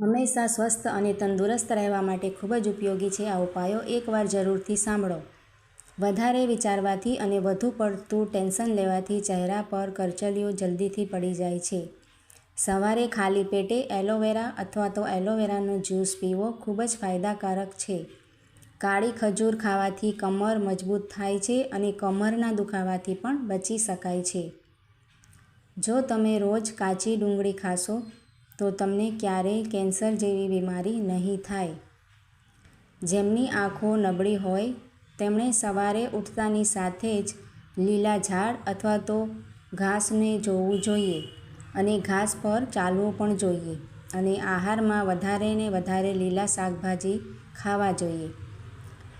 હંમેશા સ્વસ્થ અને તંદુરસ્ત રહેવા માટે ખૂબ જ ઉપયોગી છે આ ઉપાયો. એકવાર જરૂરથી સાંભળો. વધારે વિચારવાથી અને વધુ પડતું ટેન્શન લેવાથી ચહેરા પર કરચલીઓ જલ્દીથી પડી જાય છે. સવારે ખાલી પેટે એલોવેરા અથવા તો એલોવેરાનો જ્યુસ પીવો ખૂબ જ ફાયદાકારક છે. કાળી ખજૂર ખાવાથી કમર મજબૂત થાય છે અને કમરના દુખાવાથી પણ બચી શકાય છે. જો તમે રોજ કાચી ડુંગળી ખાશો તો તમને ક્યારેય કેન્સર જેવી બીમારી નહીં થાય. જેમની આંખો નબળી હોય, તેમણે સવારે ઉઠતાની સાથે જ લીલા ઝાડ અથવા તો ઘાસને જોવું જોઈએ અને ઘાસ પર ચાલવું પણ જોઈએ અને આહારમાં વધારે ને વધારે લીલા શાકભાજી ખાવા જોઈએ.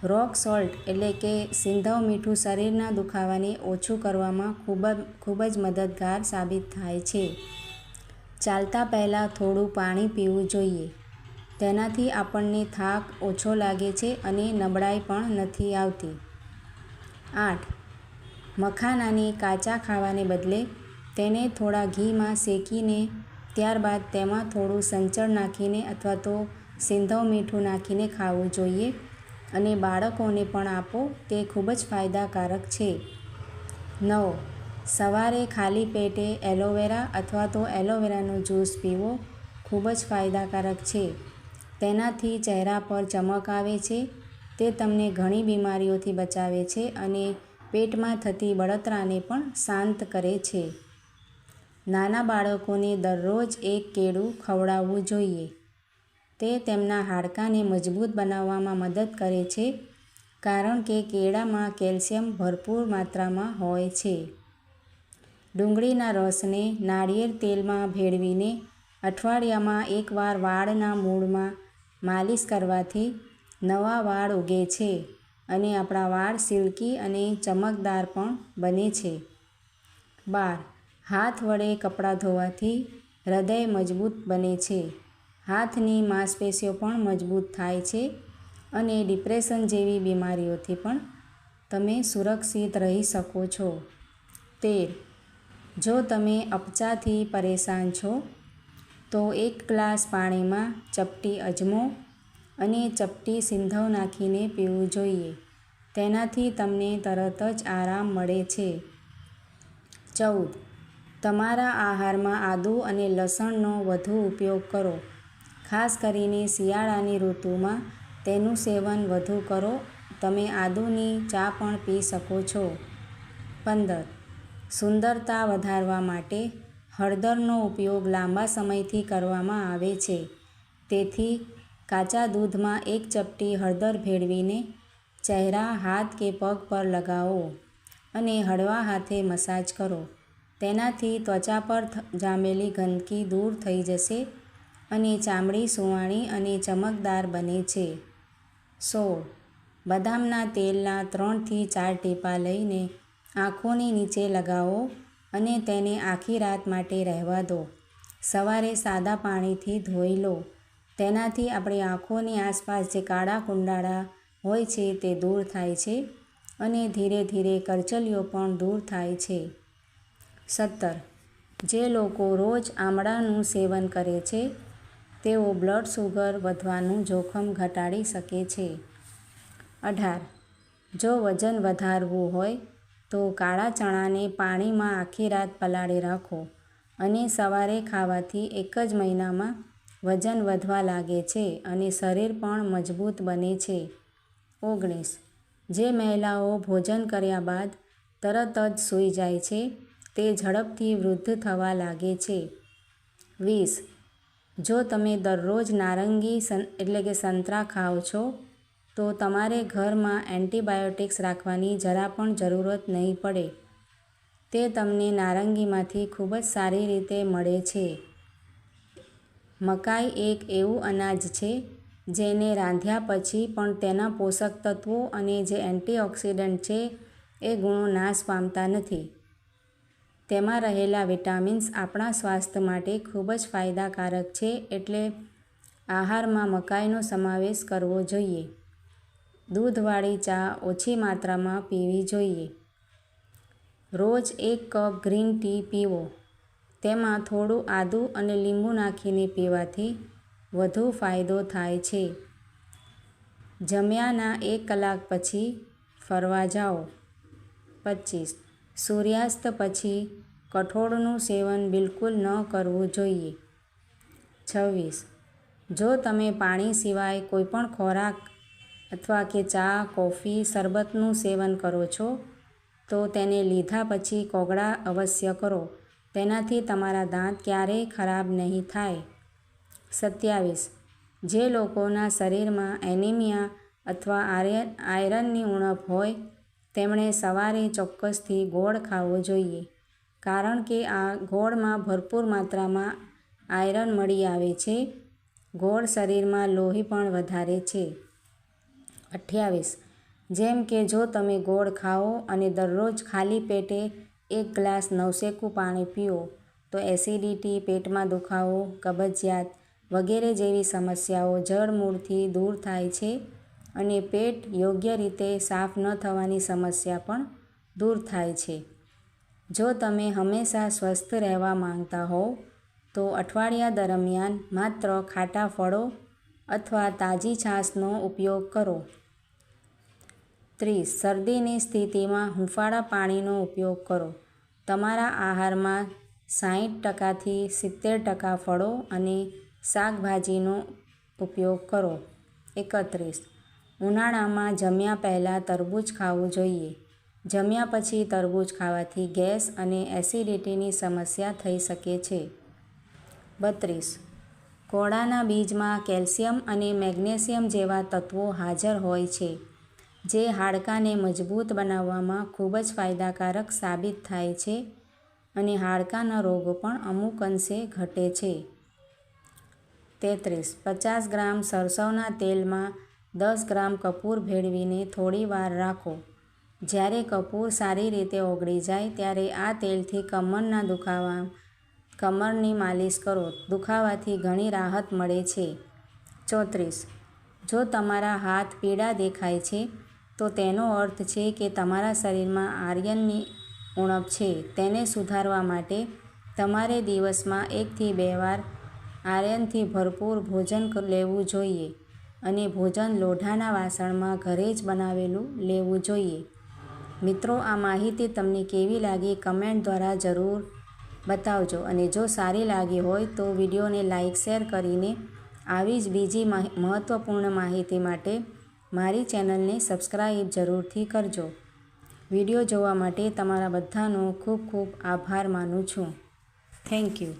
રોક સોલ્ટ એટલે કે સિંધવ મીઠું શરીરના દુખાવાને ઓછું કરવામાં ખૂબ ખૂબ જ મદદગાર સાબિત થાય છે. ચાલતા પહેલાં થોડું પાણી પીવું જોઈએ. તેનાથી આપણને થાક ઓછો લાગે છે અને નબળાઈ પણ નથી આવતી. આઠ. મખાનાને કાચા ખાવાને બદલે તેને થોડા ઘીમાં શેકીને, ત્યારબાદ તેમાં થોડું સંચળ નાખીને અથવા તો સિંધવ મીઠું નાખીને ખાવું જોઈએ અને બાળકોને પણ આપો, તે ખૂબ જ ફાયદાકારક છે. નવ. સવારે ખાલી પેટે એલોવેરા અથવા તો એલોવેરાનો જ્યુસ પીવો ખૂબ જ ફાયદાકારક છે. તેનાથી ચહેરા પર ચમક આવે છે, તે તમને ઘણી બીમારીઓથી બચાવે છે અને પેટમાં થતી બળતરાને પણ શાંત કરે છે. નાના બાળકોને દરરોજ એક કેળું ખવડાવવું જોઈએ. તે તેમના હાડકાને મજબૂત બનાવવામાં મદદ કરે છે, કારણ કે કેળામાં કેલ્શિયમ ભરપૂર માત્રામાં હોય છે. ડુંગળીના રસને નાળિયેર તેલમાં ભેળવીને અઠવાડિયામાં એકવાર વાળના મૂળમાં માલિશ કરવાથી નવા વાળ ઉગે છે અને આપણા વાળ સિલ્કી અને ચમકદાર પણ બને છે. બાર. હાથ વડે કપડાં ધોવાથી હૃદય મજબૂત બને છે. હાથની માંસપેશીઓ પણ મજબૂત થાય છે અને ડિપ્રેશન જેવી બીમારીઓથી પણ તમે સુરક્ષિત રહી શકો છો. તેર. જો તમે અપચાથી પરેશાન છો, તો એક ગ્લાસ પાણીમાં ચપટી અજમો અને ચપટી સિંધવ નાખીને પીવું જોઈએ. તેનાથી તમને તરત જ આરામ મળે છે. ચૌદ. તમારા આહારમાં આદુ અને લસણનો વધુ ઉપયોગ કરો. ખાસ કરીને શિયાળાની ઋતુમાં તેનું સેવન વધુ કરો. તમે આદુની ચા પણ પી શકો છો. પંદર. સુંદરતા વધારવા માટે હળદરનો ઉપયોગ લાંબા સમયથી કરવામાં આવે છે. તેથી, કાચા દૂધમાં એક ચપટી હળદર ભેળવીને ચહેરા, હાથ કે પગ પર લગાવો અને હળવા હાથે મસાજ કરો. તેનાથી ત્વચા પર જામેલી ગંદકી દૂર થઈ જશે અને ચામડી સુવાણી અને ચમકદાર બને છે. સોળ બદામના તેલના ત્રણથી ચાર ટીપા લઈને આંખોની નીચે લગાવો અને તેને આખી રાત માટે રહેવા દો. સવારે સાદા પાણીથી ધોઈ લો. તેનાથી આપણી આંખોની આસપાસ જે કાળા કુંડાળા હોય છે તે દૂર થાય છે અને ધીરે ધીરે કરચલીઓ પણ દૂર થાય છે. સત્તર. જે લોકો રોજ આમળાનું સેવન કરે છે, તેઓ બ્લડ શુગર વધવાનું જોખમ ઘટાડી શકે છે. અઢાર. જો વજન વધારવું હોય તો કાળા ચણાને પાણીમાં આખી રાત પલાળી રાખો અને સવારે ખાવાથી એક જ મહિનામાં વજન વધવા લાગે છે અને શરીર પણ મજબૂત બને છે. ઓગણીસ. જે મહિલાઓ ભોજન કર્યા બાદ તરત જ સૂઈ જાય છે, તે ઝડપથી વૃદ્ધ થવા લાગે છે. વીસ. જો તમે દરરોજ નારંગી એટલે કે સંતરા ખાઓ છો તો તમારે ઘરમાં એન્ટીબાયોટિક્સ રાખવાની જરા પણ જરૂરત નહીં પડે. તે તમને નારંગીમાંથી ખૂબ જ સારી રીતે મળે છે. મકાઈ એક એવું અનાજ છે, જેને રાંધ્યા પછી પણ તેના પોષક તત્વો અને જે એન્ટીઓક્સિડન્ટ છે, એ ગુણો નાશ પામતા નથી. તેમાં રહેલા વિટામિન્સ આપણા સ્વાસ્થ્ય માટે ખૂબ જ ફાયદાકારક છે, એટલે આહારમાં મકાઈનો સમાવેશ કરવો જોઈએ. દૂધવાળી ચા ઓછી માત્રામાં પીવી જોઈએ. રોજ એક કપ ગ્રીન ટી પીવો. તેમાં થોડું આદું અને લીંબુ નાખીને પીવાથી વધુ ફાયદો થાય છે. જમ્યાના એક કલાક પછી ફરવા જાઓ. પચીસ. સૂર્યાસ્ત પછી કઠોળનું સેવન બિલકુલ ન કરવું જોઈએ. છવ્વીસ. જો તમે પાણી સિવાય કોઈપણ ખોરાક અથવા કે ચા, કોફી, શરબતનું સેવન કરો છો, તો તેને લીધા પછી કોગળા અવશ્ય કરો. તેનાથી તમારા દાંત ક્યારેય ખરાબ નહીં થાય. સત્યાવીસ. જે લોકોના શરીરમાં એનિમિયા અથવા આયરનની ઉણપ હોય, તેમણે સવારે ચોક્કસથી ગોળ ખાવો જોઈએ, કારણ કે આ ગોળમાં ભરપૂર માત્રામાં આયરન મળી આવે છે. ગોળ શરીરમાં લોહી પણ વધારે છે. અઠ્યાવીસ. જેમ કે જો તમે ગોળ ખાઓ અને દરરોજ ખાલી પેટે એક ગ્લાસ નવશેકું પાણી પીઓ, તો એસિડિટી પેટમાં દુખાવો, કબજિયાત વગેરે જેવી સમસ્યાઓ જળમૂળથી દૂર થાય છે અને પેટ યોગ્ય રીતે સાફ ન થવાની સમસ્યા પણ દૂર થાય છે. જો તમે હંમેશા સ્વસ્થ રહેવા માંગતા હોવ, તો અઠવાડિયા દરમિયાન માત્ર ખાટા ફળો અથવા તાજી છાશનો ઉપયોગ કરો. ત્રીસ, શરદીની સ્થિતિમાં હૂંફાળા પાણીનો ઉપયોગ કરો. તમારા આહારમાં સાહીઠ ટકાથી સિત્તેર ટકા ફળો અને શાકભાજીનો ઉપયોગ કરો. એકત્રીસ, ઉનાળામાં જમ્યા પહેલાં તરબૂચ ખાવું જોઈએ. જમ્યા પછી તરબૂચ ખાવાથી ગેસ અને એસિડિટીની સમસ્યા થઈ શકે છે. બત્રીસ કોળાના બીજમાં કેલ્શિયમ અને મેગ્નેશિયમ જેવા તત્વો હાજર હોય છે, જે હાડકાને મજબૂત બનાવવામાં ખૂબ જ ફાયદાકારક સાબિત થાય છે અને હાડકાના રોગો પણ અમુક અંશે ઘટે છે. તેત્રીસ, પચાસ ગ્રામ સરસવના તેલમાં દસ ગ્રામ કપૂર ભેળવીને થોડી વાર રાખો. જ્યારે કપૂર સારી રીતે ઓગળી જાય, ત્યારે આ તેલથી કમરના દુખાવા કમરની માલિશ કરો. દુખાવાથી ઘણી રાહત મળે છે. ચોત્રીસ. જો તમારા હાથ પીળા દેખાય છે, તો તેનો અર્થ છે કે તમારા શરીરમાં આર્યનની ઉણપ છે. તેને સુધારવા માટે તમારે દિવસમાં એકથી બે વાર આર્યનથી ભરપૂર ભોજન લેવું જોઈએ અને ભોજન લોઢાના વાસણમાં ઘરે જ બનાવેલું લેવું જોઈએ. મિત્રો, આ માહિતી તમને કેવી લાગી? કમેન્ટ દ્વારા જરૂર બતાવજો. અને જો સારી લાગી હોય તો વિડીયોને લાઇક શેર કરીને આવી જ બીજી મહત્ત્વપૂર્ણ માહિતી માટે મારી ચેનલને સબસ્ક્રાઈબ જરૂરથી કરજો. વીડિયો જોવા માટે તમારા બધાનો ખૂબ ખૂબ આભાર માનું છું. Thank you.